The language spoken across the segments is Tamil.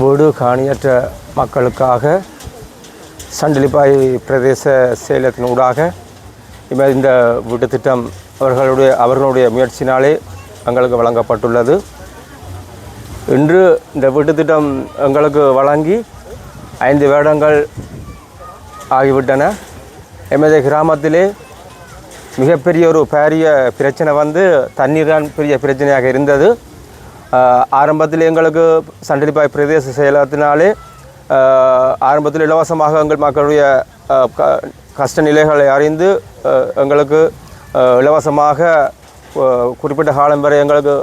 வீடு காணியற்ற மக்களுக்காக சண்டிலிப்பாய் பிரதேச செயலகத்தின் ஊடாக இப்போ இந்த வீட்டு திட்டம் அவர்களுடைய அவர்களுடைய முயற்சினாலே எங்களுக்கு வழங்கப்பட்டுள்ளது. இன்று இந்த வீட்டு திட்டம் எங்களுக்கு வழங்கி ஐந்து வருடங்கள் ஆகிவிட்டன. எமது கிராமத்திலே மிகப்பெரிய ஒரு பெரிய பிரச்சனை வந்து தண்ணீர் தான் பெரிய பிரச்சனையாக இருந்தது. ஆரம்பத்தில் எங்களுக்கு சண்டிலிப்பாய் பிரதேச செயலகத்தினாலே ஆரம்பத்தில் இலவசமாக எங்கள் மக்களுடைய க- கஷ்ட நிலைகளை அறிந்து எங்களுக்கு இலவசமாக குறிப்பிட்ட காலம் வரை எங்களுக்கு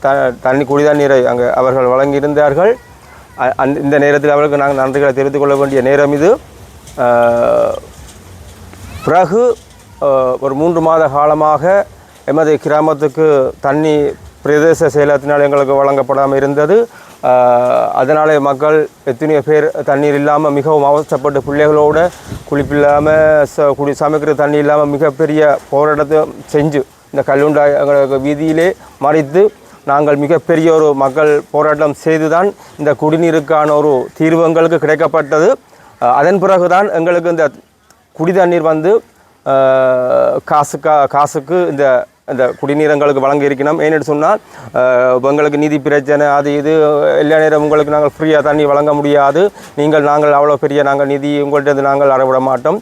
த தண்ணி குடிதண்ணீரை அங்கே அவர்கள் வழங்கியிருந்தார்கள் அந் இந்த நேரத்தில் அவர்களுக்கு நாங்கள் நன்றிகளை தெரிவித்துக் கொள்ள வேண்டிய நேரம் இது பிறகு ஒரு மூன்று மாத காலமாக எமது கிராமத்துக்கு தண்ணி பிரதேச செயலகத்தினால் எங்களுக்கு வழங்கப்படாமல் இருந்தது அதனாலே மக்கள் எத்தனையோ பேர் தண்ணீர் இல்லாமல் மிகவும் அவசரப்பட்டு பிள்ளைகளோட குளிப்பில்லாமல் ச குடி சமைக்கிற தண்ணி இல்லாமல் மிகப்பெரிய போராட்டத்தை செஞ்சு இந்த கல்லுண்டா எங்களுக்கு வீதியிலே மறைத்து நாங்கள் மிகப்பெரிய ஒரு மக்கள் போராட்டம் செய்துதான் இந்த குடிநீருக்கான ஒரு தீர்வு எங்களுக்கு கிடைக்கப்பட்டது. அதன் அதன் பிறகுதான் எங்களுக்கு இந்த குடி தண்ணீர் வந்து காசுக்கா காசுக்கு இந்த இந்த குடிநீர் எங்களுக்கு வழங்க இருக்கணும் ஏன்னு சொன்னால் உங்களுக்கு நிதி பிரச்சனை அது இது எல்லா நேரம் உங்களுக்கு நாங்கள் ஃப்ரீயாக தண்ணி வழங்க முடியாது. நீங்கள் நாங்கள் அவ்வளோ பெரிய நாங்கள் நிதி உங்கள்கிட்ட நாங்கள் அறவிட மாட்டோம்.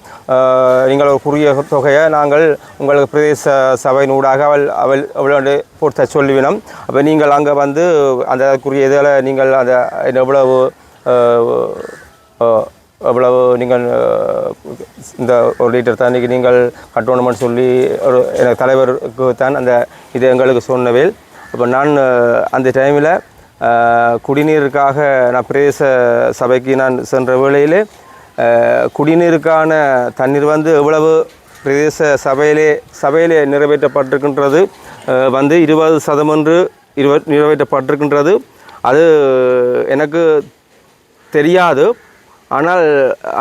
நீங்கள் ஒரு குறுகிய தொகையை நாங்கள் உங்களுக்கு பிரதேச சபையின் ஊடாக அவள் அவள் அவ்வளோ பொறுத்த சொல்லுவினோம். அப்போ நீங்கள் அங்கே வந்து அந்த குறிய இதில் நீங்கள் அந்த எவ்வளவு இவ்வளவு எவ்வளவு நீங்கள் இந்த ஒரு லிட்டர் தண்ணிக்கு நீங்கள் கட்டணும்னு சொல்லி ஒரு எனக்கு தலைவருக்கு தான் அந்த இது எங்களுக்கு சொன்னவேல். அப்போ நான் அந்த டைமில் குடிநீருக்காக நான் பிரதேச சபைக்கு நான் சென்ற வேளையிலே குடிநீருக்கான தண்ணீர் வந்து எவ்வளவு பிரதேச சபையிலே சபையிலே நிறைவேற்றப்பட்டிருக்கின்றது. வந்து இருபது சதமென்று இருவ நிறைவேற்றப்பட்டிருக்கின்றது. அது எனக்கு தெரியாது. ஆனால்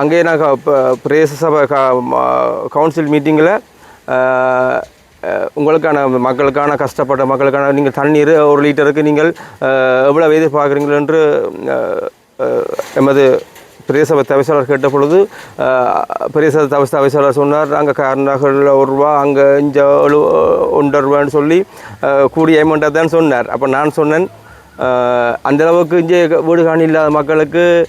அங்கே நான் பிரதேச சபை கவுன்சில் மீட்டிங்கில் உங்களுக்கான மக்களுக்கான கஷ்டப்பட்ட மக்களுக்கான நீங்கள் தண்ணீர் ஒரு லிட்டருக்கு நீங்கள் எவ்வளோ எவ்வளவு எதிர்பார்க்குறீங்கள் என்று எமது பிரதேச சபை தவிசாளர் கேட்ட பொழுது பிரதேச தவிசாளர் சொன்னார் அங்கே கர்நாடகாவில் ஒரு ரூபா அங்கே இஞ்ச எழு ஒன்றரை ரூபான்னு சொல்லி கூடிய அமௌண்ட்டை தான் சொன்னார். அப்போ நான் சொன்னேன் அந்தளவுக்கு இங்கே வீடு காணி இல்லாத மக்களுக்கு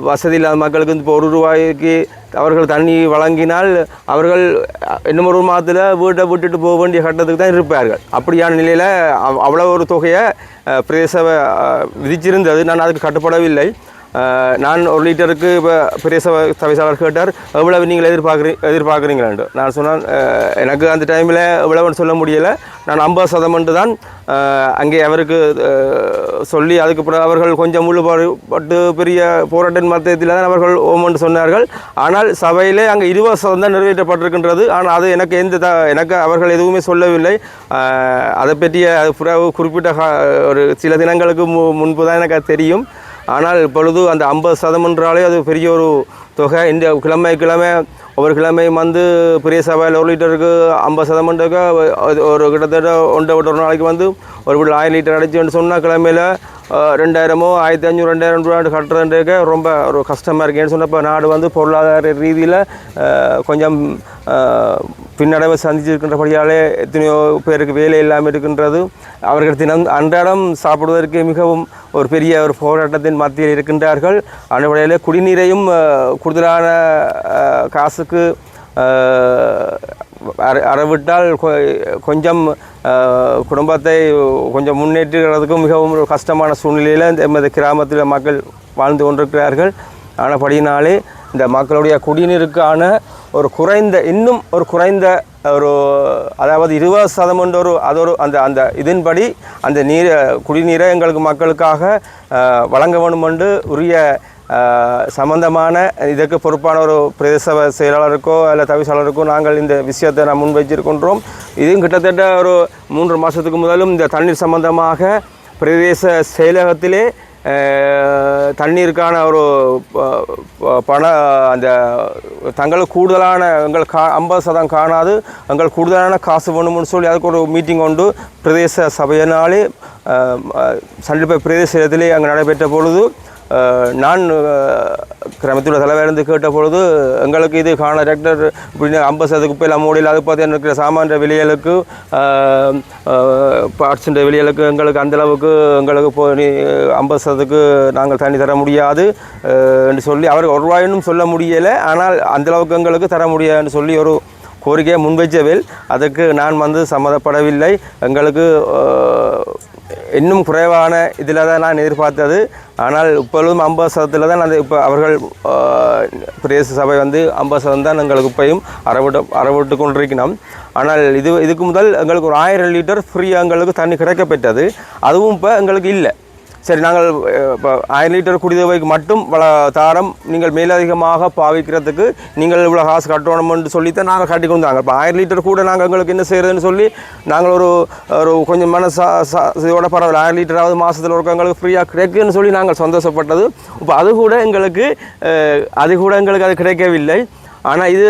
வசதி இல்லாத மக்களுக்கு இப்போ ஒரு ரூபாய்க்கு அவர்கள் தண்ணி வழங்கினால் அவர்கள் இன்னும் ஒரு மாதத்தில் வீட்டை விட்டுட்டு போக வேண்டிய கட்டத்துக்கு தான் இருப்பார்கள். அப்படியான நிலையில் அவ்- அவ்வளோ ஒரு தொகையை பிரதேச விதிச்சிருந்தது. நான் அதுக்கு கட்டுப்படவில்லை. நான் ஒரு லிட்டருக்கு இப்போ பெரிய சபை தவிசாளர் கேட்டார் எவ்வளவு நீங்கள் எதிர்பார்க்குறீ எதிர்பார்க்குறீங்களாண்டு நான் சொன்னால் எனக்கு அந்த டைமில் எவ்வளவுன்னு சொல்ல முடியலை. நான் ஐம்பது சதமன்ட்டு தான் அங்கே அவருக்கு சொல்லி அதுக்கு பிறகு அவர்கள் கொஞ்சம் முழுபாடு பெரிய போராட்ட மத்தியத்தில் தான் அவர்கள் ஓமென்று சொன்னார்கள். ஆனால் சபையிலே அங்கே இருபது சதம் தான் நிறைவேற்றப்பட்டிருக்கின்றது. ஆனால் அது எனக்கு எந்த த எனக்கு அவர்கள் எதுவுமே சொல்லவில்லை. அதை பற்றிய அது குறிப்பிட்ட ஒரு சில தினங்களுக்கு மு முன்பு தான் எனக்கு தெரியும். ஆனால் இப்பொழுது அந்த ஐம்பது சதம் என்றாலே அது பெரிய ஒரு தொகை. இந்த கிழமை கிழமை ஒவ்வொரு கிழமையும் வந்து பெரிய சபையில் ஒரு லிட்டருக்கு ஐம்பது சதமண்டுக்கு ஒரு கிட்டத்தட்ட ஒன்றை விட்டு ஒரு நாளைக்கு வந்து ஒரு வீட்டில் ஆயிரம் லிட்டர் அடிச்சுன்னு சொன்னால் கிழமையில் ரெண்டாயிரமோ ஆயிரத்தி அஞ்சூறு ரெண்டாயிரம் ரூபா கட்டுறதுக்கு ரொம்ப ஒரு கஷ்டமாக இருக்கேன்னு சொன்னப்போ நாடு வந்து பொருளாதார ரீதியில் கொஞ்சம் அஹ், பின்னடைவை சந்திச்சிருக்கின்றபடியாலே எத்தனையோ பேருக்கு வேலை இல்லாமல் இருக்கின்றது. அவர்கள் தினம் அன்றாடம் சாப்பிடுவதற்கு மிகவும் ஒரு பெரிய ஒரு போராட்டத்தின் மத்தியில் இருக்கின்றார்கள். அடிப்படையில் குடிநீரையும் கூடுதலான காசுக்கு அறவிட்டால் கொ- கொஞ்சம் குடும்பத்தை கொஞ்சம் முன்னேற்றுகிறதுக்கும் மிகவும் ஒரு கஷ்டமான சூழ்நிலையில் இந்த எமது கிராமத்தில் மக்கள் வாழ்ந்து கொண்டிருக்கிறார்கள். ஆனபடியினாலே இந்த மக்களுடைய குடிநீருக்கான ஒரு குறைந்த இன்னும் ஒரு குறைந்த ஒரு அதாவது இருபது சதம் என்ற ஒரு அது ஒரு அந்த அந்த இதன்படி அந்த நீர் குடிநீரை எங்களுக்கு மக்களுக்காக வழங்க வேண்டும் என்று உரிய சம்பந்தமான இதற்கு பொறுப்பான ஒரு பிரதேச செயலாளருக்கோ அல்ல தவிசாளருக்கோ நாங்கள் இந்த விஷயத்தை நாம் முன் வச்சிருக்கின்றோம் இதுவும் கிட்டத்தட்ட ஒரு மூன்று மாதத்துக்கு முதலும் இந்த தண்ணீர் சம்பந்தமாக பிரதேச செயலகத்திலே தண்ணீருக்கான ஒரு பண அந்த தங்களுக்கு கூடுதலான எங்கள் கா ஐம்பது சதம் காணாது எங்கள் கூடுதலான காசு வேணும்னு சொல்லி அதுக்கு ஒரு மீட்டிங் கொண்டு பிரதேச சபையினாலே சண்டிப்பை பிரதேச இடத்திலே அங்கே நடைபெற்ற பொழுது நான் கிராமத்தில் கிராமத்தோட தலைவர் கேட்ட பொழுது எங்களுக்கு இது காண டிராக்டர் இப்படின்னு ஐம்பது சதவீத குப்பையெல்லாம் நம்ம அது பார்த்து இருக்கிற சாமான விலைகளுக்கு பார்ட்ஸுன்ற விலைகளுக்கு எங்களுக்கு அந்தளவுக்கு எங்களுக்கு இப்போ நீ ஐம்பது சதத்துக்கு நாங்கள் தண்ணி தர முடியாது என்று சொல்லி அவர் ஒரு ரூபாயினும் சொல்ல முடியலை. ஆனால் அந்தளவுக்கு எங்களுக்கு தர முடியாதுன்னு சொல்லி ஒரு கோரிக்கையை முன்வைச்சவில் அதற்கு நான் வந்து சம்மதப்படவில்லை. எங்களுக்கு இன்னும் குறைவான இதில் தான் நான் எதிர்பார்த்தது. ஆனால் இப்பொழுதும் ஐம்பது சதத்தில் தான் அந்த இப்போ அவர்கள் பிரதேச சபை வந்து ஐம்பது சதம் தான் எங்களுக்கு இப்பையும் அறவிட்டு அறவிட்டு கொண்டிருக்கணும் ஆனால் இது இதுக்கு முதல் எங்களுக்கு ஒரு ஆயிரம் லிட்டர் ஃப்ரீயாக எங்களுக்கு தண்ணி கிடைக்கப்பட்டது அதுவும் இப்போ எங்களுக்கு இல்லை. சரி நாங்கள் இப்போ ஆயிரம் லிட்டர் குடிதவைக்கு மட்டும் வள தாரம் நீங்கள் மேலதிகமாக பாவிக்கிறதுக்கு நீங்கள் இவ்வளோ காசு கட்டணும்னு சொல்லித்தான் நாங்கள் கட்டி கொண்டாங்க இப்போ ஆயிரம் லிட்டர் கூட நாங்கள் எங்களுக்கு என்ன செய்கிறதுன்னு சொல்லி நாங்கள் ஒரு ஒரு கொஞ்சம் மனசா சா- இதோட பரவாயில்ல. ஆயிரம் லிட்டராவது மாதத்தில் ஒரு எங்களுக்கு ஃப்ரீயாக கிடைக்குன்னு சொல்லி நாங்கள் சந்தோஷப்பட்டது. இப்போ அது கூட எங்களுக்கு அது கூட எங்களுக்கு அது கிடைக்கவில்லை. ஆனால் இது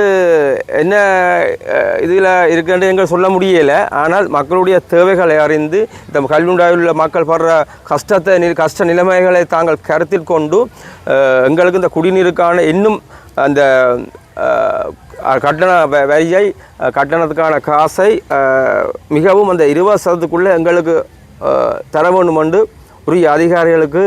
என்ன இதில் இருக்குன்னு எங்கள் சொல்ல முடியலை. ஆனால் மக்களுடைய தேவைகளை அறிந்து இந்த கல்வியுண்டாயில் உள்ள மக்கள் படுற கஷ்டத்தை நி- கஷ்ட நிலைமைகளை தாங்கள் கருத்தில் கொண்டு எங்களுக்கு இந்த குடிநீருக்கான இன்னும் அந்த கட்டண வ- வரியை கட்டணத்துக்கான காசை மிகவும் அந்த இருபது சதத்துக்குள்ளே எங்களுக்கு தர வேண்டும் என்று உரிய அதிகாரிகளுக்கு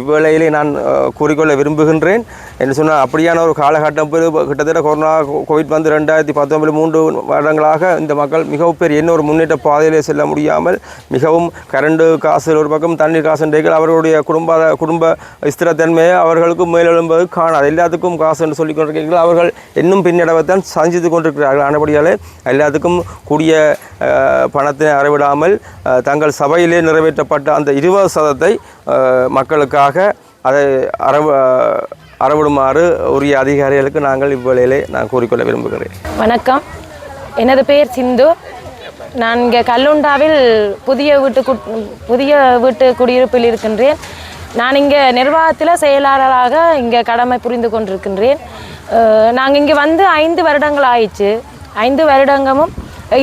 இவ்வேளையிலே நான் கூறிக்கொள்ள விரும்புகின்றேன். என்று சொன்னால் அப்படியான ஒரு காலகட்டம் கிட்டத்தட்ட கொரோனா கோவிட் வந்து ரெண்டாயிரத்தி பத்தொன்பது மூன்று வருடங்களாக இந்த மக்கள் மிகவும் பெரிய என்ன ஒரு முன்னேற்ற பாதையிலே செல்ல முடியாமல் மிகவும் கரண்டு காசு ஒரு பக்கம் தண்ணீர் காசு என்றைகள் அவர்களுடைய குடும்ப குடும்ப ஸ்திரத்தன்மையை அவர்களுக்கு மேலெழும்பது காணாது. எல்லாத்துக்கும் காசு என்று சொல்லிக் கொண்டிருக்கிறீர்கள். அவர்கள் இன்னும் பின்னடைவைத்தான் சந்தித்து கொண்டிருக்கிறார்கள். ஆனபடியாலே எல்லாத்துக்கும் கூடிய பணத்தை அறவிடாமல் தங்கள் சபையிலே நிறைவேற்றப்பட்ட அந்த இருபது சதத்தை மக்களுக்காக அதை அறவு அறவிடுமாறு உரிய அதிகாரிகளுக்கு நாங்கள் இவ்வேளையிலே நான் கூறிக்கொள்ள விரும்புகிறேன். வணக்கம். எனது பெயர் சிந்து. நான் இங்கே கல்லுண்டாவில் புதிய வீட்டு குட் புதிய வீட்டு குடியிருப்பில் இருக்கின்றேன். நான் இங்கே நிர்வாகத்தில் செயலாளராக இங்கே கடமை புரிந்து கொண்டிருக்கின்றேன். நாங்கள் இங்கே வந்து ஐந்து வருடங்கள் ஆயிடுச்சு. ஐந்து வருடங்கமும்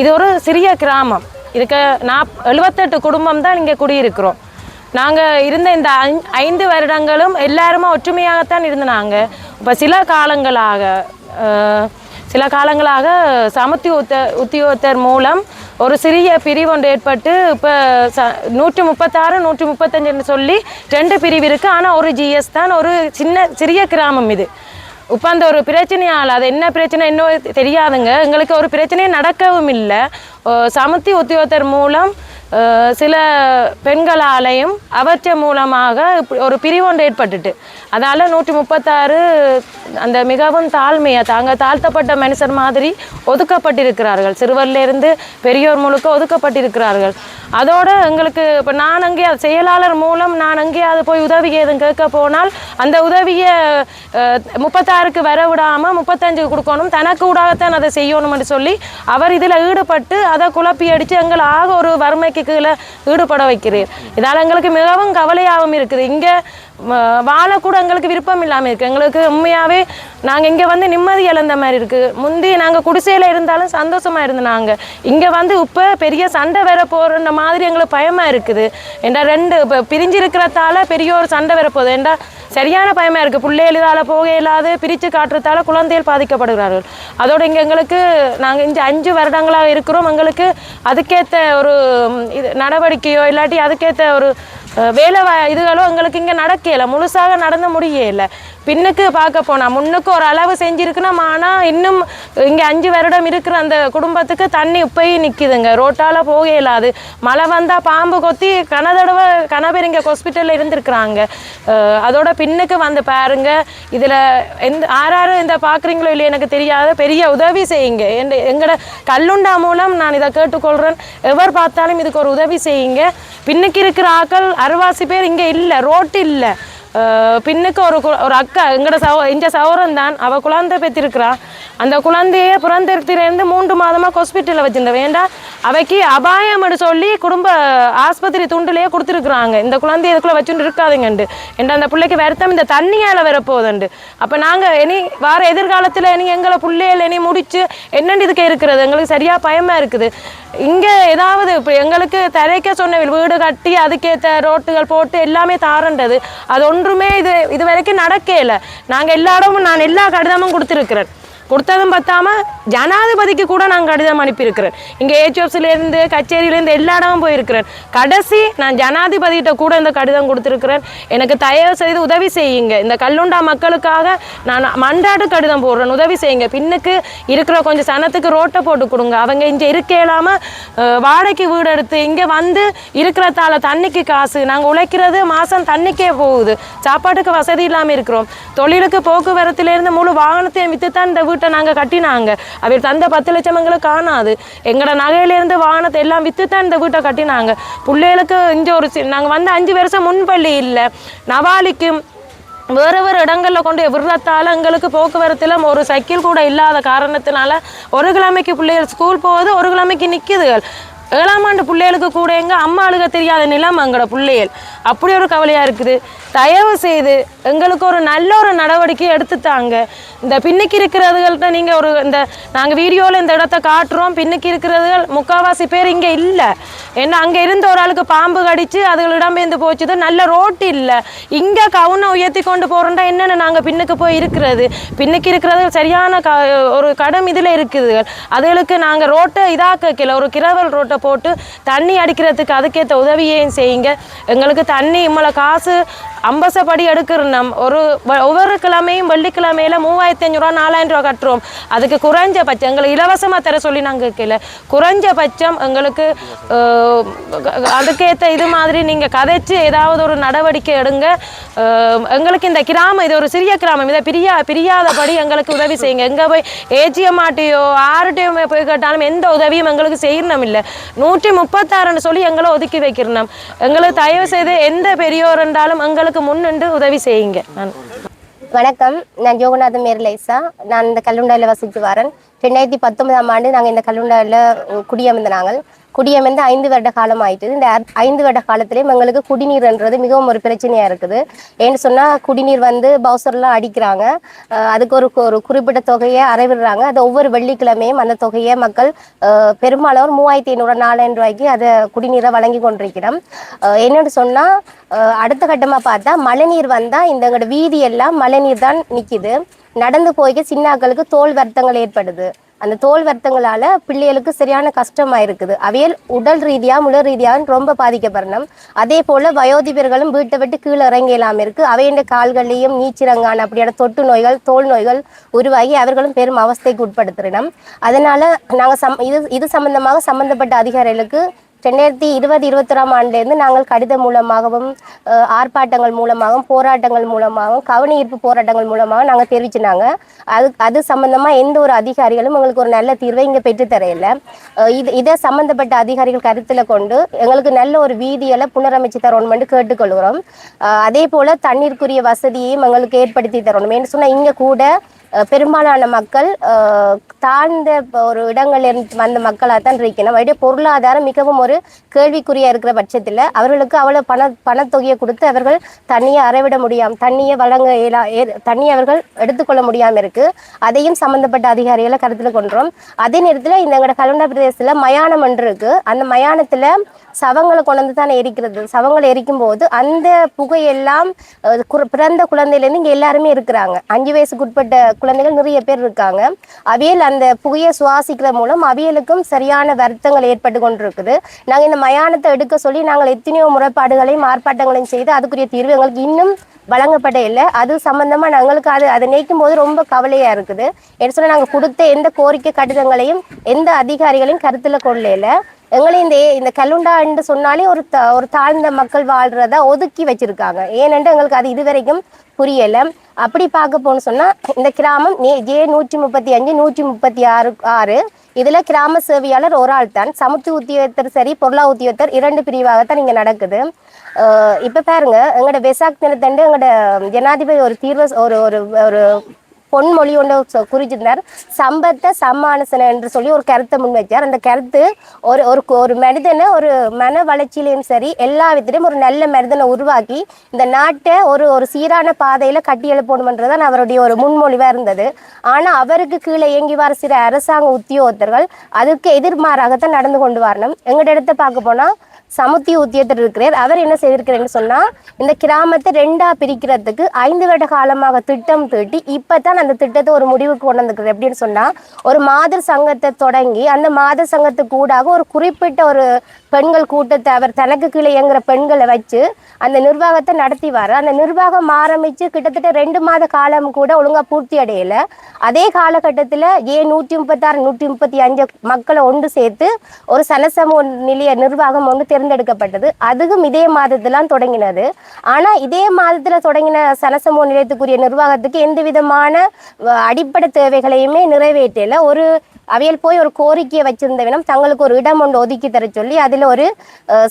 இது ஒரு சிறிய கிராமம். இருக்க நாப் எழுபத்தெட்டு குடும்பம் தான் இங்கே குடியிருக்கிறோம். நாங்கள் இருந்த இந்த ஐ- ஐந்து வருடங்களும் எல்லாருமே ஒற்றுமையாகத்தான் இருந்தாங்க இப்போ சில காலங்களாக சில காலங்களாக சமத்தி உத்த உத்தியோகத்தர் மூலம் ஒரு சிறிய பிரிவு ஒன்று ஏற்பட்டு இப்போ ச நூற்றி முப்பத்தாறு நூற்றி முப்பத்தஞ்சுன்னு சொல்லி ரெண்டு பிரிவு இருக்குது ஆனால் ஒரு ஜிஎஸ் தான் ஒரு சின்ன சிறிய கிராமம் இது. இப்போ அந்த ஒரு பிரச்சனையால் அது என்ன பிரச்சனை இன்னும் தெரியாதுங்க. எங்களுக்கு ஒரு பிரச்சனையும் நடக்கவும் இல்லை. சமத்தி உத்தியோகத்தர் மூலம் சில பெண்களாலையும் அவற்றை மூலமாக இப்படி ஒரு பிரிவு ஒன்று ஏற்பட்டுட்டு அதால் நூற்றி முப்பத்தாறு அந்த மிகவும் தாழ்மையாக தாங்க தாழ்த்தப்பட்ட மனுஷர் மாதிரி ஒதுக்கப்பட்டிருக்கிறார்கள். சிறுவர்லேருந்து பெரியோர் முழுக்க ஒதுக்கப்பட்டிருக்கிறார்கள். அதோடு எங்களுக்கு இப்போ நான் அங்கே செயலாளர் மூலம் நான் அங்கேயாவது போய் உதவி எதுவும் கேட்க போனால் அந்த உதவியை முப்பத்தாறுக்கு வர விடாமல் முப்பத்தஞ்சுக்கு கொடுக்கணும். தனக்கு ஊடாகத்தான் அதை செய்யணும்னு சொல்லி அவர் இதில் ஈடுபட்டு அதை குழப்பி அடித்து எங்களை ஆக ஒரு வறுமைக்கு கீழே ஈடுபட வைக்கிறீர். இதால் எங்களுக்கு மிகவும் கவலையாகவும் இருக்குது. இங்கே வாழக்கூட எங்களுக்கு விருப்பம் இல்லாமல் இருக்குது எங்களுக்கு உண்மையாகவே நாங்கள் இங்கே வந்து நிம்மதி இழந்த மாதிரி இருக்குது முந்தி நாங்கள் குடிசையில் இருந்தாலும் சந்தோஷமாக இருந்தோம் நாங்கள் இங்கே வந்து இப்போ பெரிய சண்டை வர போகிற மாதிரி எங்களுக்கு பயமாக இருக்குது. ஏண்டா ரெண்டு இப்போ பிரிஞ்சு இருக்கிறதால பெரிய ஒரு சண்டை வர போகுது. ஏண்டா சரியான பயமாக இருக்குது பிள்ளைகளால் போக இல்லாது பிரித்து காட்டுறதால குழந்தைகள் பாதிக்கப்படுகிறார்கள். அதோட இங்கே எங்களுக்கு நாங்கள் இந்த அஞ்சு வருடங்களாக இருக்கிறோம். எங்களுக்கு அதுக்கேற்ற ஒரு இது நடவடிக்கையோ இல்லாட்டி அதுக்கேற்ற ஒரு வேலை இதுகளும் எங்களுக்கு இங்கே நடக்கல. முழுசாக நடந்து முடியல. பின்னுக்கு பார்க்க போனால் முன்னுக்கு ஒரு அளவு செஞ்சுருக்குன்னா ஆனால் இன்னும் இங்கே அஞ்சு வருடம் இருக்கிற அந்த குடும்பத்துக்கு தண்ணி இப்போயும் நிற்கிதுங்க ரோட்டால் போக இயலாது மழை வந்தால் பாம்பு கொத்தி கன தடவை கன பேர் இங்கே ஹாஸ்பிட்டலில் இருந்திருக்கிறாங்க அதோட பின்னுக்கு வந்து பாருங்க. இதில் எந்த ஆறாரும் இந்த பார்க்குறீங்களோ இல்லையோ எனக்கு தெரியாத. பெரிய உதவி செய்யுங்க. என் எங்களோட கல்லுண்டா மூலம் நான் இதை கேட்டுக்கொள்கிறேன் எவர் பார்த்தாலும் இதுக்கு ஒரு உதவி செய்யுங்க. பின்னுக்கு இருக்கிற ஆக்கள் அறுவாசி பேர் இங்கே இல்லை. ரோட்டு இல்லை. பின்னுக்கு ஒரு கு- ஒரு அக்கா எங்கட சவ எங்க சவரம் தான். அவள் குழந்தை பெற்றிருக்கிறா. அந்த குழந்தைய பிறந்திருத்திலேருந்து மூன்று மாதமாக ஹாஸ்பிட்டலில் வச்சிருந்த. வேண்டாம் அவைக்கு அபாயம்னு சொல்லி குடும்ப ஆஸ்பத்திரி துண்டுலேயே கொடுத்துருக்குறாங்க. இந்த குழந்தை இதுக்குள்ளே வச்சுட்டு இருக்காதுங்கண்டு. என்ற அந்த பிள்ளைக்கு வருத்தம் இந்த தண்ணியால் வரப்போகுதுண்டு. அப்போ நாங்கள் இனி வார எதிர்காலத்தில் இனி எங்களை பிள்ளைகள் இனி முடிச்சு என்னென்னு இதுக்கு இருக்கிறது? எங்களுக்கு சரியாக பயமாக இருக்குது. இங்கே ஏதாவது இப்போ எங்களுக்கு தரைக்க சொன்ன வீடு கட்டி அதுக்கேற்ற ரோட்டுகள் போட்டு எல்லாமே தாரண்டது. அது ஒன்றுமே இது இது வரைக்கும் நடக்கலை. நாங்கள் எல்லா இடமும் நான் எல்லா கடிதமும் கொடுத்துருக்கிறேன். கொடுத்ததும் பத்தாம ஜனாதிபதிக்கு கூட நான் கடிதம் அனுப்பியிருக்கிறேன். இங்க ஏச்சிஎஃப்ஸ்ல இருந்து கச்சேரியில இருந்து எல்லா இடமும் போயிருக்கிறேன். கடைசி நான் ஜனாதிபதிகிட்ட கூட இந்த கடிதம் கொடுத்துருக்கிறேன். எனக்கு தயவு செய்து உதவி செய்யுங்க. இந்த கல்லுண்டா மக்களுக்காக நான் மன்றாடு கடிதம் போடுறேன். உதவி செய்யுங்க. பின்னுக்கு இருக்கிற கொஞ்சம் சனத்துக்கு ரோட்டை போட்டு கொடுங்க. அவங்க இங்க இருக்க இல்லாமல் வாடகைக்கு வீடு எடுத்து இங்க வந்து இருக்கிறதால தண்ணிக்கு காசு. நாங்கள் உழைக்கிறது மாசம் தண்ணிக்கே போகுது. சாப்பாட்டுக்கு வசதி இல்லாம இருக்கிறோம். தொழிலுக்கு போக்குவரத்துல இருந்து முழு வாகனத்தையும் வித்து தான் இந்த வீட்டை நாங்க கட்டினாங்க. அவர் தந்த பத்து லட்சம் எங்களுக்கு காணாது. எங்களோட நகையில இருந்து வாகனத்தை எல்லாம் விற்று தான் இந்த வீட்டை கட்டினாங்க. பிள்ளைகளுக்கு இங்கே ஒரு நாங்கள் வந்து அஞ்சு வருஷம் முன்பள்ளி இல்லை. நவாலிக்கு வேறு வேறு இடங்களில் கொண்டு போய் விடுறதால எங்களுக்கு போக்குவரத்துல ஒரு சைக்கிள் கூட இல்லாத காரணத்தினால ஒரு கிழமைக்கு பிள்ளைகள் ஸ்கூல் போகுது ஒரு கிழமைக்கு நிற்குதுகள் ஏழாம் ஆண்டு பிள்ளைகளுக்கு கூட எங்கள் அம்மா அழுக தெரியாத நிலம் எங்களோட பிள்ளைகள். அப்படி ஒரு கவலையாக இருக்குது. தயவு செய்து எங்களுக்கு ஒரு நல்ல ஒரு நடவடிக்கை எடுத்துத்தாங்க இந்த பின்னுக்கு இருக்கிறதுகள்கிட்ட நீங்கள் ஒரு இந்த நாங்கள் வீடியோவில் இந்த இடத்த காட்டுறோம். பின்னுக்கு இருக்கிறதுகள் முக்கால்வாசி பேர் இங்கே இல்லை. ஏன்னா அங்கே இருந்த ஒரு ஆளுக்கு பாம்பு கடிச்சு அதுகள் இடம்பெயர்ந்து போச்சுது. நல்ல ரோட்டு இல்லை. இங்கே கவுனை உயர்த்தி கொண்டு போகிறோம்டா என்னென்ன நாங்கள் பின்னுக்கு போய் இருக்கிறது. பின்னுக்கு இருக்கிறது சரியான க ஒரு கடம் இதில் இருக்குது அதுகளுக்கு நாங்கள் ரோட்டை இதாக்கல ஒரு கிரவல் ரோட்டை போட்டு தண்ணி அடிக்கிறதுக்கு அதுக்கேற்ற உதவியையும் செய்யுங்க. எங்களுக்கு தண்ணி இம்மளை காசு அம்பசப்படி எடுக்கிறோம் ஒரு வ- ஒவ்வொரு கிழமையும் வெள்ளிக்கிழமையில மூவாயிரத்தி அஞ்சூறுவா நாலாயிரம் ரூபா கட்டுறோம். அதுக்கு குறைஞ்சபட்சம் எங்களுக்கு இலவசமாக தர சொல்லி நாங்கள் கேட்கல. குறைஞ்சபட்சம் எங்களுக்கு அதுக்கேற்ற இது மாதிரி நீங்கள் கதைச்சு ஏதாவது ஒரு நடவடிக்கை எடுங்க. எங்களுக்கு இந்த கிராமம் இது ஒரு சிறிய கிராமம். இதை பிரியா பிரியாதபடி எங்களுக்கு உதவி செய்யுங்க. எங்கே போய் ஏஜிஎம் ஆட்டியோ ஆர்டிஎம் போய் கேட்டாலும் எந்த உதவியும் எங்களுக்கு செய்யணும் இல்லை நூற்றி முப்பத்தாறுன்னு சொல்லி எங்களை ஒதுக்கி வைக்கிறோம். எங்களுக்கு தயவு செய்து எந்த பெரியோர் என்றாலும் எங்களுக்கு முன்னின்று உதவி செய்யுங்க. நான் வணக்கம். நான் ஜோகநாதன் மேர்லைசா. நான் இந்த கல்லுண்டாயில் வசித்து வரேன். ரெண்டாயிரத்தி பத்தொன்பதாம் ஆண்டு நாங்கள் இந்த கல்லுண்டாயில் குடியமர்ந்த நாங்கள் குடியமர்ந்து ஐந்து வருட காலம் ஆயிட்டுது இந்த ஐந்து வருட காலத்திலேயும் எங்களுக்கு குடிநீர்ன்றது மிகவும் ஒரு பிரச்சனையாக இருக்குது. ஏன்னு சொன்னால் குடிநீர் வந்து பவுசர்லாம் அடிக்கிறாங்க. அதுக்கு ஒரு ஒரு குறிப்பிட்ட தொகையை அறவிடுறாங்க. அது ஒவ்வொரு வெள்ளிக்கிழமையும் அந்த தொகையை மக்கள் பெரும்பாலும் மூவாயிரத்தி ஐநூறு நாலாயிரம் ரூபாய்க்கு அதை குடிநீரை வழங்கி கொண்டிருக்கிறோம். என்னன்னு சொன்னால் அடுத்த கட்டமாக பார்த்தா மழைநீர் வந்தால் இந்த எங்களோட வீதி எல்லாம் மழைநீர் தான் நிற்கிது நடந்து போய்க்கு சின்னாக்களுக்கு தோல் வருத்தங்கள் ஏற்படுது. அந்த தோல் வருத்தங்களால பிள்ளைகளுக்கு சரியான கஷ்டமா இருக்குது அவையல் உடல் ரீதியா உள ரீதியாக ரொம்ப பாதிக்கப்படணும். அதே போல வயோதிபர்களும் வீட்டை விட்டு கீழே இறங்கலாம இருக்கு. அவையின் கால்களையும் நீச்சிரங்கான அப்படியான தொட்டு நோய்கள் தோல் நோய்கள் உருவாகி அவர்களும் பெரும் அவஸ்தைக்கு உட்படுத்தினோம் அதனால நாங்கள் சம் இது இது சம்பந்தமாக சம்பந்தப்பட்ட அதிகாரிகளுக்கு ரெண்டாயிரத்தி இருபது இருபத்தொராம் ஆண்டுலேருந்து நாங்கள் கடிதம் மூலமாகவும் ஆர்ப்பாட்டங்கள் மூலமாகவும் போராட்டங்கள் மூலமாகவும் கவன ஈர்ப்பு போராட்டங்கள் மூலமாக நாங்கள் தெரிவிச்சினாங்க அது அது சம்பந்தமாக எந்த ஒரு அதிகாரிகளும் எங்களுக்கு ஒரு நல்ல தீர்வை இங்கே பெற்றுத்தர இல்லை இது இதை சம்பந்தப்பட்ட அதிகாரிகள் கருத்தில் கொண்டு எங்களுக்கு நல்ல ஒரு வீதியெல்லாம் புனரமைச்சு தரணும்னு கேட்டுக்கொள்கிறோம். அதே போல் தண்ணீருக்குரிய வசதியையும் எங்களுக்கு ஏற்படுத்தி தரணும் ஏன்னு சொன்னால் இங்கே கூட பெரும்பாலான மக்கள் தாழ்ந்த ஒரு இடங்கள்ல இருந்து வந்த மக்களாக தான் இருக்கணும் அவருடைய பொருளாதாரம் மிகவும் ஒரு கேள்விக்குறியாக இருக்கிற பட்சத்தில் அவர்களுக்கு அவ்வளவு பண பணத்தொகையை கொடுத்து அவர்கள் தண்ணியை அறவிட முடியாம தண்ணியை வழங்க இயலா தண்ணியை அவர்கள் எடுத்துக்கொள்ள முடியாமல் இருக்குது அதையும் சம்பந்தப்பட்ட அதிகாரிகளை கருத்தில் கொண்டோம். அதே நேரத்தில் இந்த எங்களோட கலண்டா பிரதேசத்தில் மயானம் ஒன்று இருக்குது அந்த மயானத்தில் சவங்களை கொண்டு வந்து தானே எரிக்கிறது? சவங்களை எரிக்கும் போது அந்த புகையெல்லாம் பிறந்த குழந்தையிலேருந்து இங்கே எல்லாருமே இருக்கிறாங்க. அஞ்சு வயசுக்கு உட்பட்ட குழந்தைகள் நிறைய பேர் இருக்காங்க. அவியல் அந்த புகையை சுவாசிக்கிற மூலம் அவியலுக்கும் சரியான வருத்தங்கள் ஏற்பட்டு கொண்டிருக்குது. நாங்கள் இந்த மயானத்தை எடுக்க சொல்லி நாங்கள் எத்தனையோ முறைப்பாடுகளையும் ஆர்ப்பாட்டங்களையும் செய்து அதுக்குரிய தீர்வு எங்களுக்கு இன்னும் வழங்கப்பட இல்லை. அது சம்பந்தமா நாங்களுக்கு அது அதை நினைக்கும் போது ரொம்ப கவலையா இருக்குது. என்ன சொன்னா நாங்கள் கொடுத்த எந்த கோரிக்கை கடிதங்களையும் எந்த அதிகாரிகளையும் கருத்தில் கொள்ளல. எங்களை இந்த இந்த கல்லுண்டான்னு சொன்னாலே ஒரு த ஒரு தாழ்ந்த மக்கள் வாழ்கிறத ஒதுக்கி வச்சிருக்காங்க. ஏனென்று எங்களுக்கு அது இதுவரைக்கும் புரியல. அப்படி பார்க்க போகணும்னு சொன்னா இந்த கிராமம் நே- ஜே நூற்றி முப்பத்தி அஞ்சு நூற்றி முப்பத்தி ஆறு ஆறு இதுல கிராம சேவையாளர் ஒரு ஆள் தான். சமுத்தி உத்தியோகத்தர் சரி பொருளா உத்தியோகத்தர் இரண்டு பிரிவாகத்தான் இங்க நடக்குது. இப்போ இப்ப பாருங்க எங்களோட வெசாக் தினத்தண்டு எங்களோட ஜனாதிபதி ஒரு தீர்வு ஒரு ஒரு ஒரு பொன்மொழி ஒன்று சொ- குறிச்சிருந்தார். சம்பத்த சம்மானசன என்று சொல்லி ஒரு கருத்தை முன் வச்சார். அந்த கருத்து ஒரு ஒரு ஒரு மனிதனை ஒரு மன வளர்ச்சியிலையும் சரி எல்லா விதத்திலையும் ஒரு நல்ல மனிதனை உருவாக்கி இந்த நாட்டை ஒரு ஒரு சீரான பாதையில் கட்டி எழுப்பணுமன்றதான் அவருடைய ஒரு முன்மொழிவாக இருந்தது. ஆனால் அவருக்கு கீழே இயங்கி வர சில அரசாங்க உத்தியோகத்தர்கள் அதுக்கு எதிர்மாறாகத்தான் நடந்து கொண்டு வரணும். எங்கட இடத்த பார்க்க போனால் சமுத்திய உத்தியத்தில் இருக்கிறார். அவர் என்ன செய்திருக்கிறேன்னு சொன்னா இந்த கிராமத்தை ரெண்டா பிரிக்கிறதுக்கு ஐந்து வருட காலமாக திட்டம் தீட்டி இப்பதான் அந்த திட்டத்தை ஒரு முடிவுக்கு கொண்டு வந்துருக்குது எப்படின்னு சொன்னா ஒரு மாதர் சங்கத்தை தொடங்கி அந்த மாதர் சங்கத்துக்கு கூடாக ஒரு குறிப்பிட்ட ஒரு பெண்கள் கூட்டத்தை அவர் தனக்கு கீழே இயங்குற பெண்களை வச்சு அந்த நிர்வாகத்தை நடத்தி வர அந்த நிர்வாகம் ஆரம்பித்து கிட்டத்தட்ட ரெண்டு மாத காலம் கூட ஒழுங்காக பூர்த்தி அடையலை. அதே காலகட்டத்தில் ஏ நூற்றி முப்பத்தாறு நூற்றி முப்பத்தி அஞ்சு மக்களை ஒன்று சேர்த்து ஒரு சனசமூக நிலைய நிர்வாகம் ஒன்று தேர்ந்தெடுக்கப்பட்டது. அதுவும் இதே மாதத்திலாம் தொடங்கினது. ஆனால் இதே மாதத்தில் தொடங்கின சனசமூக நிலையத்துக்குரிய நிர்வாகத்துக்கு எந்த விதமான அடிப்படை தேவைகளையுமே நிறைவேற்றல. ஒரு அவையில் போய் ஒரு கோரிக்கையை வச்சிருந்த வினம் தங்களுக்கு ஒரு இடம் ஒன்று ஒதுக்கி தர சொல்லி அதில் ஒரு அஹ்,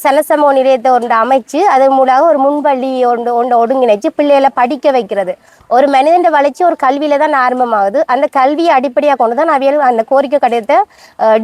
நிலையத்தை ஒன்று அமைச்சு அது மூலமாக ஒரு முன்பள்ளி ஒன்று ஒன்று ஒடுங்கிணைச்சு பிள்ளைகளை படிக்க வைக்கிறது. ஒரு மனிதன் வளர்ச்சி ஒரு கல்வியில தான் ஆரம்பமாகுது. அந்த கல்வியை அடிப்படையாக கொண்டு தான் அவையல் அந்த கோரிக்கை கடிதத்தை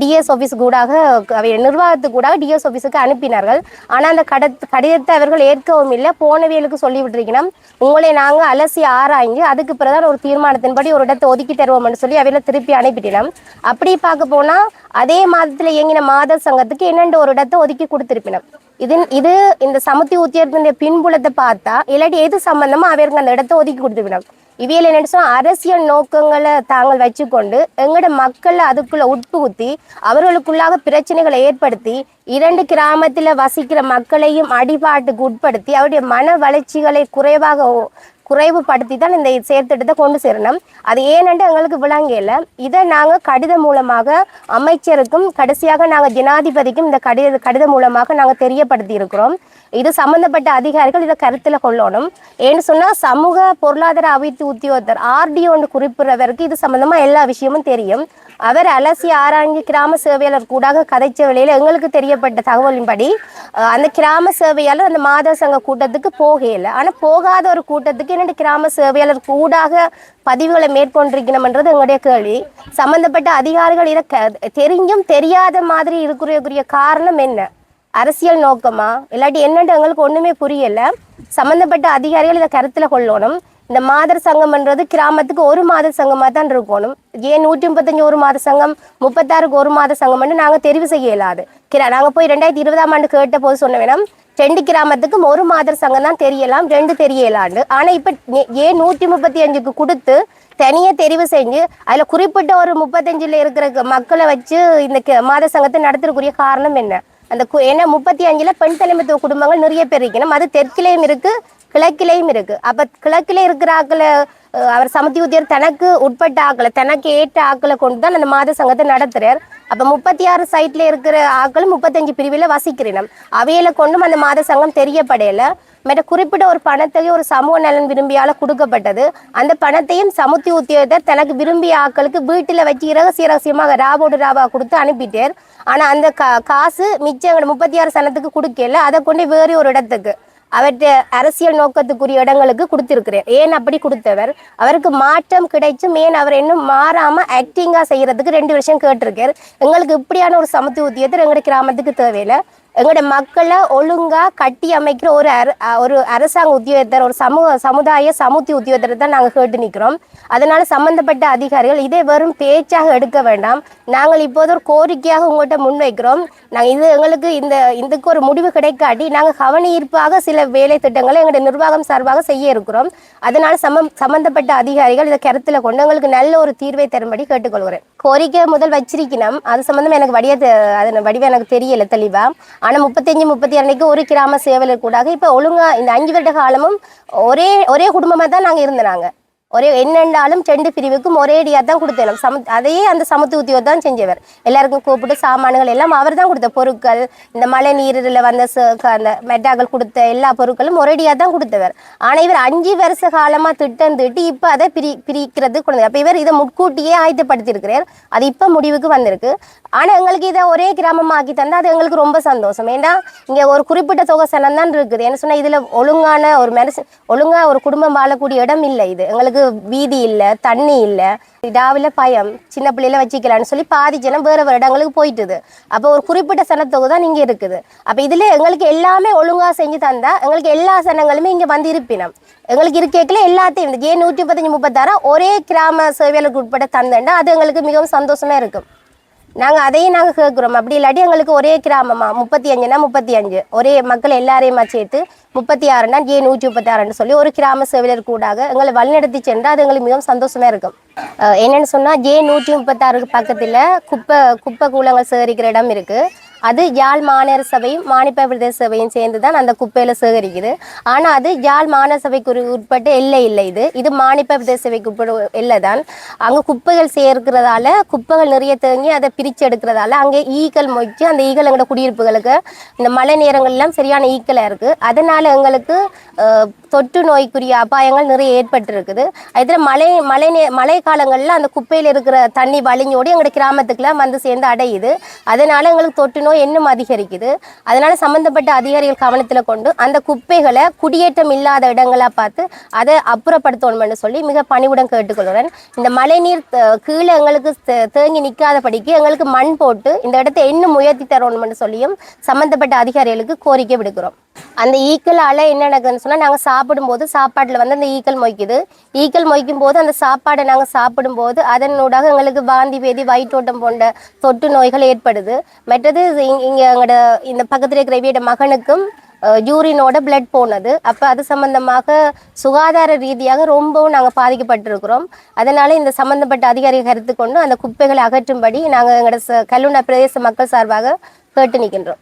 டிஎஸ் ஆஃபீஸ் கூடாக அவைய நிர்வாகத்துக்கு கூடாக டிஎஸ் ஆஃபீஸுக்கு அனுப்பினார்கள். ஆனால் அந்த கட கடிதத்தை அவர்கள் ஏற்கவும் இல்லை. போனவியலுக்கு சொல்லிவிட்டிருக்கணும் உங்களை நாங்கள் அலசி ஆராய்ஞ்சு அதுக்கு பிறகு ஒரு தீர்மானத்தின்படி ஒரு இடத்தை ஒதுக்கி தருவோம்னு சொல்லி அவையில திருப்பி அனுப்பிட்டினோம் அப்படி பார்க்க போனால் அதே மாதத்தில் இயங்கின மாத சங்கத்துக்கு என்னென்று ஒரு இடத்தை ஒதுக்கி கொடுத்திருப்பினோம். இது இது இந்த சமத்தி உத்தியத்தினுடைய பின்புலத்தை பார்த்தா இல்லாட்டி எது சம்பந்தமா அவருக்கு அந்த இடத்தை ஒதுக்கி கொடுத்துவிடும். இவையில் என்ன சொன்னால் அரசியல் நோக்கங்களை தாங்கள் வச்சுக்கொண்டு எங்களோட மக்களை அதுக்குள்ள உட்புகுத்தி அவர்களுக்குள்ளாக பிரச்சனைகளை ஏற்படுத்தி இரண்டு கிராமத்தில் வசிக்கிற மக்களையும் அடிபாட்டுக்கு உட்படுத்தி அவருடைய மன வளர்ச்சிகளை குறைவாக ஓ- குறைவுபடுத்தி தான் இந்த செயற்திட்டத்தை கொண்டு சேரணும். அது ஏனென்று எங்களுக்கு விளங்கல இதை நாங்கள் கடிதம் மூலமாக அமைச்சருக்கும் கடைசியாக நாங்கள் ஜனாதிபதிக்கும் இந்த கடித கடிதம் மூலமாக நாங்கள் தெரியப்படுத்தி இருக்கிறோம். இது சம்பந்தப்பட்ட அதிகாரிகள் இதை கருத்தில் கொள்ளணும். ஏன்னு சொன்னால் சமூக பொருளாதார அபிவிருத்தி உத்தியோகத்தர் ஆர்டிஓன்னு குறிப்பிடுறவருக்கு இது சம்பந்தமாக எல்லா விஷயமும் தெரியும். அவர் அலசி ஆராய்ந்து கிராம சேவையாளர் கூடாக கதைச்ச வேளையில் எங்களுக்கு தெரியப்பட்ட தகவலின்படி அந்த கிராம சேவையாளர் அந்த மாதவ சங்க கூட்டத்துக்கு போகல ஆனால் போகாத ஒரு கூட்டத்துக்கு என்னென்ன கிராம சேவையாளர் கூடாக பதிவுகளை மேற்கொண்டிருக்கணும்ன்றது எங்களுடைய கேள்வி. சம்பந்தப்பட்ட அதிகாரிகள் இதை க- தெரிஞ்சும் தெரியாத மாதிரி இருக்கிறக்குரிய காரணம் என்ன? அரசியல் நோக்கமா? இல்லாட்டி என்னென்று எங்களுக்கு ஒன்றுமே புரியலை. சம்மந்தப்பட்ட அதிகாரிகள் இதை கருத்தில் கொள்ளணும். இந்த மாதர் சங்கம்ன்றது கிராமத்துக்கு ஒரு மாத சங்கமாக தான் இருக்கணும். ஏன் நூற்றி முப்பத்தஞ்சு ஒரு மாத சங்கம் முப்பத்தாறுக்கு ஒரு மாத சங்கம்னு நாங்கள் தெரிவு செய்ய இயலாது. கிரா நாங்கள் போய் ரெண்டாயிரத்தி இருபதாம் ஆண்டு கேட்ட போது சொன்ன வேணும் ரெண்டு கிராமத்துக்கும் ஒரு மாதர் சங்கம் தான் தெரியலாம் ரெண்டு தெரியலாண்டு ஆனால் இப்போ ஏன் நூற்றி முப்பத்தி அஞ்சுக்கு கொடுத்து தனியாக தெரிவு செஞ்சு அதில் குறிப்பிட்ட ஒரு முப்பத்தஞ்சில் இருக்கிற மக்களை வச்சு இந்த மாத சங்கத்தை நடத்துறக்குரிய காரணம் என்ன? அந்த கு- ஏன்னா முப்பத்தி அஞ்சில் பெண் தலைமைத்துவ குடும்பங்கள் நிறைய பேர் இருக்கணும். அது தெற்கிலேயும் இருக்குது கிழக்கிலையும் இருக்கு. அப்ப கிழக்கில இருக்கிற ஆக்களை அவர் சமத்தி உத்தியர் தனக்கு உட்பட்ட ஆக்களை தனக்கு ஏற்ற ஆக்களை கொண்டு தான் அந்த மாத சங்கத்தை நடத்துறார். அப்ப முப்பத்தி ஆறு சைட்ல இருக்கிற ஆக்கள் முப்பத்தஞ்சு பிரிவில் வசிக்கிறேன். அவையில கொண்டும் அந்த மாத சங்கம் தெரியப்படையில மற்ற குறிப்பிட்ட ஒரு பணத்தையும் ஒரு சமூக நலன் விரும்பியால கொடுக்கப்பட்டது. அந்த பணத்தையும் சமுத்தி உத்தியோகத்தை தனக்கு விரும்பிய ஆக்களுக்கு வீட்டில் வச்சு இரகசிய ரகசியமாக ராவோடு ராவா கொடுத்து அனுப்பிட்டார். ஆனால் அந்த கா காசு மிச்சம் முப்பத்தி ஆறு சனத்துக்கு கொடுக்கல. அதை கொண்டு வேறு ஒரு இடத்துக்கு. அவற்றை அரசியல் நோக்கத்துக்குரிய இடங்களுக்கு கொடுத்திருக்கிறார் ஏன் அப்படி கொடுத்தவர்? அவருக்கு மாற்றம் கிடைச்சும் ஏன் அவர் இன்னும் மாறாம ஆக்டிங்கா செய்யறதுக்கு ரெண்டு வருஷம் கேட்டிருக்கார். எங்களுக்கு இப்படியான ஒரு சமத்துவ உத்தியத்தை எங்களுடைய கிராமத்துக்கு தேவையில்லை. எங்களோட மக்களை ஒழுங்கா கட்டி அமைக்கிற ஒரு ஒரு அரசாங்க உத்தியோகத்தர் ஒரு சமூக சமுதாய சமுத்தி உத்தியோகத்தரை தான் நாங்கள் கேட்டு நிற்கிறோம் அதனால சம்பந்தப்பட்ட அதிகாரிகள் இதை வெறும் பேச்சாக எடுக்க வேண்டாம். நாங்கள் இப்போது ஒரு கோரிக்கையாக உங்கள்கிட்ட முன்வைக்கிறோம். நாங்கள் இது எங்களுக்கு இந்த இதுக்கு ஒரு முடிவு கிடைக்காட்டி நாங்கள் கவனியிருப்பாக சில வேலை திட்டங்களை எங்களுடைய நிர்வாகம் சார்பாக செய்ய இருக்கிறோம். அதனால சமம் சம்பந்தப்பட்ட அதிகாரிகள் இதை கருத்தில் கொண்டு எங்களுக்கு நல்ல ஒரு தீர்வை தரும்படி கேட்டுக்கொள்கிறேன். கோரிக்கை முதல் வச்சிருக்கணும். அது சம்பந்தம் எனக்கு வடிய அது வடிவம் எனக்கு தெரியல தெளிவா. ஆனால் முப்பத்தஞ்சு முப்பத்தி அன்னைக்கு ஒரு கிராம சேவலர் கூடாக இப்போ ஒழுங்காக இந்த அஞ்சு வருட காலமும் ஒரே ஒரே குடும்பமாக தான் நாங்கள் இருந்தோம் நாங்கள் ஒரே என்னென்றாலும் ரெண்டு பிரிவுக்கும் ஒரே அடியாக தான் கொடுத்தோம் சம அதையே அந்த சமத்து உத்தியோகம் தான் செஞ்சவர். எல்லாருக்கும் கூப்பிட்டு சாமான்கள் எல்லாம் அவர் தான் கொடுத்த பொருட்கள் இந்த மழை நீரில் வந்த ச- க- அந்த மெட்டாக்கள் கொடுத்த எல்லா பொருட்களும் ஒரேடியாக தான் கொடுத்தவர். ஆனால் இவர் அஞ்சு வருஷ காலமாக திட்டம் திட்டு இப்போ அதை பிரி பிரிக்கிறது கொடுத்தது அப்போ இவர் இதை முன்கூட்டியே ஆயத்தப்படுத்தியிருக்கிறார். அது இப்போ முடிவுக்கு வந்திருக்கு. ஆனால் எங்களுக்கு இதை ஒரே கிராமமாக்கி தந்தால் அது எங்களுக்கு ரொம்ப சந்தோஷம். ஏன்னா இங்கே ஒரு குறிப்பிட்ட தொகை சனம் தான் இருக்குது. என்ன சொன்னால் இதில் ஒழுங்கான ஒரு மனசு ஒழுங்காக ஒரு குடும்பம் வாழக்கூடிய இடம் இல்லை இது. எங்களுக்கு எங்களுக்கு வீதி இல்லை தண்ணி இல்லை. இடாவில் பயம் சின்ன பிள்ளையில வச்சுக்கலான்னு சொல்லி பாதி ஜனம் வேறு வேறு இடங்களுக்கு போயிட்டுது. அப்போ ஒரு குறிப்பிட்ட சனத்தொகு தான் இங்கே இருக்குது. அப்போ இதில் எங்களுக்கு எல்லாமே ஒழுங்காக செஞ்சு தந்தா எங்களுக்கு எல்லா சனங்களுமே இங்கே வந்து இருப்பினம். எங்களுக்கு இருக்கேக்கில் எல்லாத்தையும் ஏன் நூற்றி முப்பத்தஞ்சு முப்பத்தாறு ஒரே கிராம சேவையாளருக்கு உட்பட தந்தேன்னா அது எங்களுக்கு மிகவும் சந்தோஷமா இருக்கும். நாங்கள் அதையும் நாங்கள் கேட்குறோம் அப்படி இல்லாட்டி எங்களுக்கு ஒரே கிராமமாக முப்பத்தி அஞ்சுனா முப்பத்தி அஞ்சு ஒரே மக்கள் எல்லாரையுமா சேர்த்து முப்பத்தி ஆறுனா ஏ நூற்றி முப்பத்தி ஆறுன்னு சொல்லி ஒரு கிராம சேவையர் கூடாக எங்களை வழிநடத்தி சென்றால் அது எங்களுக்கு மிகவும் சந்தோஷமாக இருக்கும். என்னென்னு சொன்னால் ஜே நூற்றி முப்பத்தாறுக்கு பக்கத்தில் குப்பை குப்பை கூலங்கள் சேகரிக்கிற இடம் இருக்குது அது யாழ் மாநகர சபையும் மானிப்ப பிரதேச சபையும் சேர்ந்து தான் அந்த குப்பையில சேகரிக்குது. ஆனால் அது யாழ் மாநகர சபைக்கு உட்பட்ட எல்லை இல்லை இது. இது மானிப்ப பிரதேச சபைக்கு உட்பட எல்லை தான். அங்கே குப்பைகள் சேர்க்கிறதால குப்பைகள் நிறைய தேங்கி அதை பிரித்து எடுக்கிறதால அங்கே ஈக்கள் மொய்ச்சி அந்த ஈக்கள் எங்களோட குடியிருப்புகளுக்கு இந்த மழை நேரங்கள்லாம் சரியான ஈக்கலாக இருக்குது அதனால் எங்களுக்கு தொற்று நோய்க்குரிய அபாயங்கள் நிறைய ஏற்பட்டிருக்குது. அதில் மழை மழை நே மழை காலங்களில் அந்த குப்பையில் இருக்கிற தண்ணி வழிஞ்சோடி எங்களோட கிராமத்துக்குலாம் வந்து சேர்ந்து அடையுது. அதனால் எங்களுக்கு தொற்று நோய் இன்னும் அதிகரிக்குது. அதனால் சம்மந்தப்பட்ட அதிகாரிகள் கவனத்தில் கொண்டு அந்த குப்பைகளை குடியேற்றம் இல்லாத இடங்களாக பார்த்து அதை அப்புறப்படுத்தணும்னு சொல்லி மிக பணிவுடன் கேட்டுக்கொள்கிறேன். இந்த மழைநீர் கீழே எங்களுக்கு தேங்கி நிற்காதபடிக்கு எங்களுக்கு மண் போட்டு இந்த இடத்தை இன்னும் உயர்த்தி தரணும்னு சொல்லியும் சம்மந்தப்பட்ட அதிகாரிகளுக்கு கோரிக்கை விடுக்கிறோம். அந்த ஈக்களால் என்ன நடக்குதுன்னு சொன்னால் நாங்கள் சாப்பிடும்போது சாப்பாட்டில் வந்து அந்த ஈக்கள் மொய்க்குது. ஈக்கள் மொய்க்கும் போது அந்த சாப்பாடை நாங்கள் சாப்பிடும்போது அதனூடாக எங்களுக்கு வாந்தி பேதி வயிற்றோட்டம் போன்ற தொற்று நோய்கள் ஏற்படுது. மற்றது இங்கே எங்களோட இந்த பக்கத்தில் இருக்கிற வீட மகனுக்கும் யூரினோட பிளட் போனது. அப்போ அது சம்பந்தமாக சுகாதார ரீதியாக ரொம்பவும் நாங்கள் பாதிக்கப்பட்டிருக்கிறோம். அதனால இந்த சம்பந்தப்பட்ட அதிகாரிகள் கருத்து கொண்டு அந்த குப்பைகளை அகற்றும்படி நாங்கள் எங்களோட ச- கல்லுண்டா பிரதேச மக்கள் சார்பாக கேட்டு நிற்கின்றோம்